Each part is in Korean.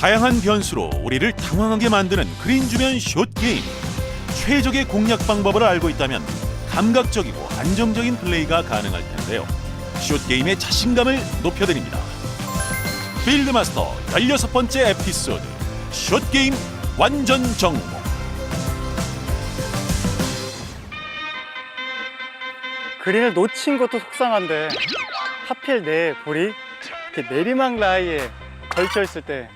다양한 변수로 우리를 당황하게 만드는 그린 주변 숏 게임. 최적의 공략 방법을 알고 있다면 감각적이고 안정적인 플레이가 가능할 텐데요. 숏 게임의 자신감을 높여드립니다. 필드마스터 16번째 에피소드 숏 게임 완전 정복. 그린을 놓친 것도 속상한데 하필 내 볼이 이렇게 내리막 라이에 걸쳐 있을 때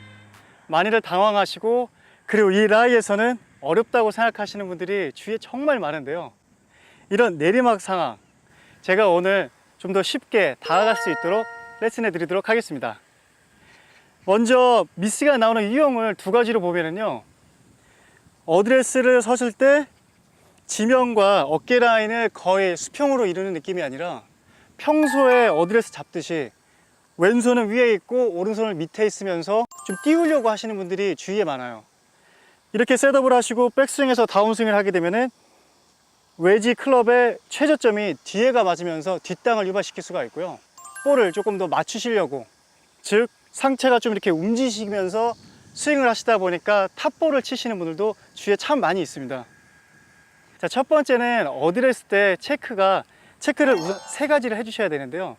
많이들 당황하시고 그리고 이 라이에서는 어렵다고 생각하시는 분들이 주위에 정말 많은데요. 이런 내리막 상황 제가 오늘 좀 더 쉽게 다가갈 수 있도록 레슨해 드리도록 하겠습니다. 먼저 미스가 나오는 유형을 두 가지로 보면은요. 어드레스를 서실 때 지면과 어깨 라인을 거의 수평으로 이루는 느낌이 아니라 평소에 어드레스 잡듯이 왼손은 위에 있고 오른손을 밑에 있으면서 좀 띄우려고 하시는 분들이 주위에 많아요. 이렇게 셋업을 하시고 백스윙에서 다운스윙을 하게 되면은 외지 클럽의 최저점이 뒤에가 맞으면서 뒷땅을 유발시킬 수가 있고요. 볼을 조금 더 맞추시려고 즉 상체가 좀 이렇게 움직이시면서 스윙을 하시다 보니까 탑볼을 치시는 분들도 주위에 참 많이 있습니다. 자, 첫 번째는 어드레스 때 체크가 체크를 세 가지를 해주셔야 되는데요.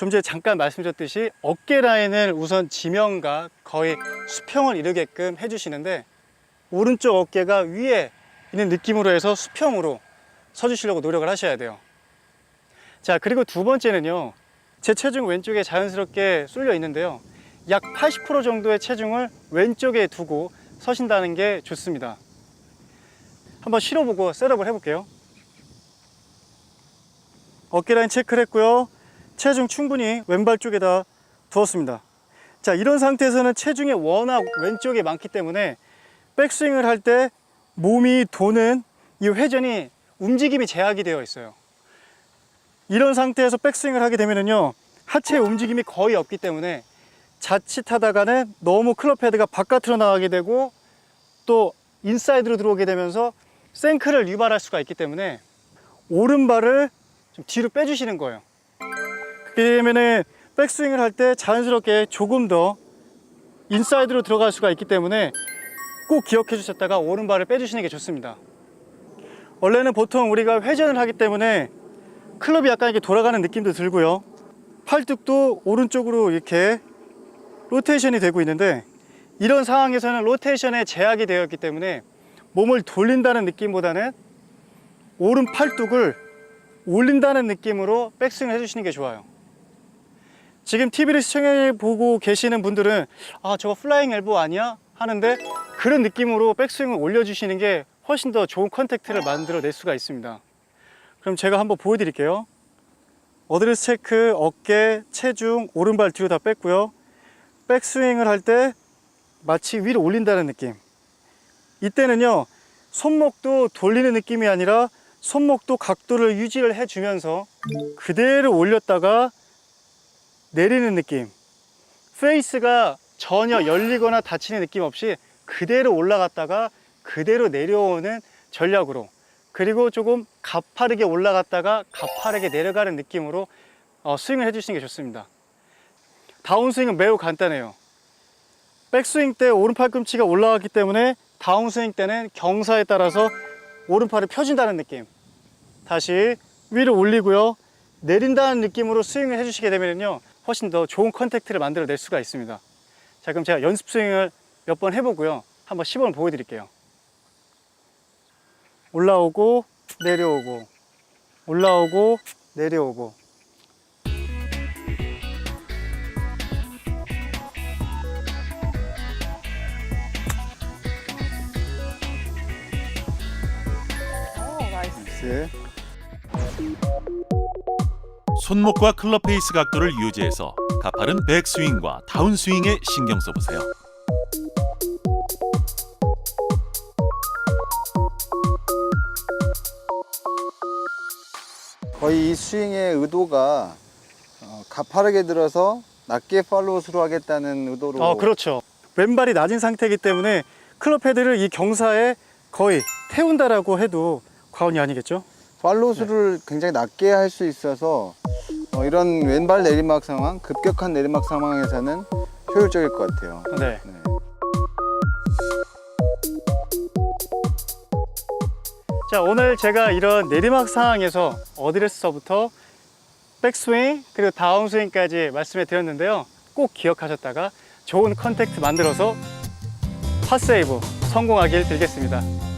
좀 전에 잠깐 말씀드렸듯이 어깨 라인을 우선 지면과 거의 수평을 이루게끔 해주시는데 오른쪽 어깨가 위에 있는 느낌으로 해서 수평으로 서주시려고 노력을 하셔야 돼요. 자, 그리고 두 번째는요. 제 체중 왼쪽에 자연스럽게 쏠려 있는데요. 약 80% 정도의 체중을 왼쪽에 두고 서신다는 게 좋습니다. 한번 실어보고 셋업을 해볼게요. 어깨 라인 체크를 했고요. 체중 충분히 왼발 쪽에다 두었습니다. 자, 이런 상태에서는 체중이 워낙 왼쪽에 많기 때문에 백스윙을 할 때 몸이 도는 이 회전이 움직임이 제약이 되어 있어요. 이런 상태에서 백스윙을 하게 되면요. 하체 움직임이 거의 없기 때문에 자칫하다가는 너무 클럽 헤드가 바깥으로 나가게 되고 또 인사이드로 들어오게 되면서 생크를 유발할 수가 있기 때문에 오른발을 좀 뒤로 빼주시는 거예요. 되면은 백스윙을 할 때 자연스럽게 조금 더 인사이드로 들어갈 수가 있기 때문에 꼭 기억해 주셨다가 오른발을 빼주시는 게 좋습니다. 원래는 보통 우리가 회전을 하기 때문에 클럽이 약간 이렇게 돌아가는 느낌도 들고요. 팔뚝도 오른쪽으로 이렇게 로테이션이 되고 있는데 이런 상황에서는 로테이션에 제약이 되어 있기 때문에 몸을 돌린다는 느낌보다는 오른 팔뚝을 올린다는 느낌으로 백스윙을 해주시는 게 좋아요. 지금 TV를 시청해 보고 계시는 분들은 아 저거 플라잉 엘보 아니야? 하는데 그런 느낌으로 백스윙을 올려주시는 게 훨씬 더 좋은 컨택트를 만들어 낼 수가 있습니다. 그럼 제가 한번 보여드릴게요. 어드레스 체크, 어깨, 체중, 오른발 뒤로 다 뺐고요. 백스윙을 할 때 마치 위로 올린다는 느낌. 이때는요, 손목도 돌리는 느낌이 아니라 손목도 각도를 유지를 해주면서 그대로 올렸다가 내리는 느낌. 페이스가 전혀 열리거나 닫히는 느낌 없이 그대로 올라갔다가 그대로 내려오는 전략으로 그리고 조금 가파르게 올라갔다가 가파르게 내려가는 느낌으로 어, 스윙을 해주시는 게 좋습니다. 다운스윙은 매우 간단해요. 백스윙 때 오른팔 꿈치가 올라갔기 때문에 다운스윙 때는 경사에 따라서 오른팔을 펴준다는 느낌. 다시 위로 올리고요. 내린다는 느낌으로 스윙을 해주시게 되면요. 훨씬 더 좋은 컨택트를 만들어 낼 수가 있습니다. 자, 그럼 제가 연습 스윙을 몇 번 해보고요. 한번 시범을 보여드릴게요. 올라오고, 내려오고, 올라오고, 내려오고. 나이스. 손목과 클럽 페이스 각도를 유지해서 가파른 백 스윙과 다운 스윙에 신경 써보세요. 거의 이 스윙의 의도가 어, 가파르게 들어서 낮게 팔로우스루 하겠다는 의도로 어, 그렇죠. 왼발이 낮은 상태이기 때문에 클럽 헤드를 이 경사에 거의 태운다라고 해도 과언이 아니겠죠? 팔로우스루를 굉장히 낮게 할 수 있어서 어, 이런 왼발 내리막 상황, 급격한 내리막 상황에서는 효율적일 것 같아요. 네. 네. 자, 오늘 제가 이런 내리막 상황에서 어드레스서부터 백스윙 그리고 다운스윙까지 말씀해 드렸는데요. 꼭 기억하셨다가 좋은 컨택트 만들어서 팟세이브 성공하길 빌겠습니다.